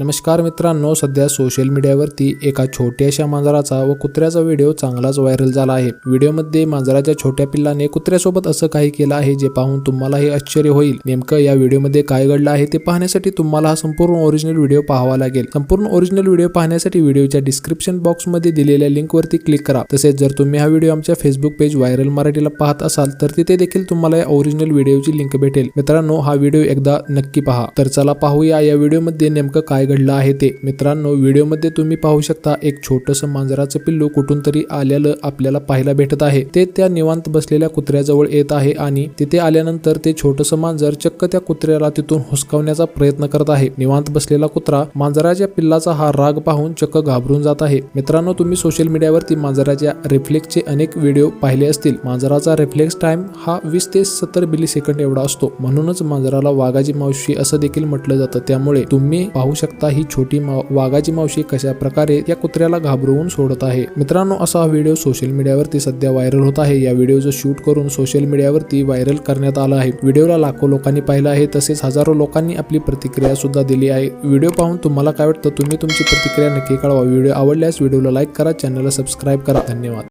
नमस्कार मित्रांनो सध्या सोशल मीडियावरती एका छोट्याशा मांजराचा व कुत्र्याचा व्हिडिओ चांगलाच व्हायरल झाला आहे. व्हिडिओमध्ये मांजराच्या छोट्या पिल्लाने कुत्र्यासोबत असं काही केलं आहे जे पाहून तुम्हालाही आश्चर्य होईल. नेमकं या व्हिडिओमध्ये काय घडलं आहे ते पाहण्यासाठी तुम्हाला हा संपूर्ण ओरिजिनल व्हिडिओ पाहावा लागेल. संपूर्ण ओरिजिनल व्हिडिओ पाहण्यासाठी व्हिडिओच्या डिस्क्रिप्शन बॉक्समध्ये दिलेल्या लिंकवरती क्लिक करा. तसेच जर तुम्ही हा व्हिडिओ आमच्या फेसबुक पेज व्हायरल मराठीला पाहत असाल तर तिथे देखील तुम्हाला या ओरिजिनल व्हिडिओची लिंक भेटेल. मित्रांनो हा व्हिडिओ एकदा नक्की पहा. तर चला पाहूया या व्हिडिओमध्ये नेमकं काय घडलं आहे ते. मित्रांनो व्हिडिओमध्ये तुम्ही पाहू शकता एक छोटंसं मांजराचं पिल्लू कुठून तरी आलेलं आपल्याला पाहायला भेटत आहे. ते त्या निवांत बसलेल्या कुत्र्याजवळ येत आहे आणि तिथे आल्यानंतर ते छोटंसं मांजर चक्क त्या कुत्र्याला तिथून हुसकावण्याचा प्रयत्न करत आहे. निवांत बसलेला कुत्रा मांजराच्या पिल्लाचा हा राग पाहून चक्क घाबरून जात आहे. मित्रांनो तुम्ही सोशल मीडियावरती मांजराच्या रिफ्लेक्सचे अनेक व्हिडिओ पाहिले असतील. मांजराचा रिफ्लेक्स टाइम हा वीस ते सत्तर मिली सेकंड एवढा असतो. म्हणूनच मांजराला वाघाची मावशी असं देखील म्हटलं जातं. त्यामुळे तुम्ही पाहू शकता ही छोटी मा- वाघाची मावशी कशा प्रकारे या कुत्र्याला घाबरवून सोडत आहे? मित्रांनो असा हा व्हिडिओ सोशल मीडियावरती सध्या व्हायरल होत आहे. या व्हिडिओचं शूट करून सोशल मीडियावरती व्हायरल करण्यात आला आहे. व्हिडिओला लाखो लोकांनी पाहिलं आहे. तसेच हजारो लोकांनी आपली प्रतिक्रिया सुद्धा दिली आहे. व्हिडिओ पाहून तुम्हाला काय वाटतं? तुम्ही तुमची प्रतिक्रिया नक्की कळवा. व्हिडिओ आवडल्यास व्हिडिओला लाईक करा. चॅनलला सबस्क्राईब करा. धन्यवाद.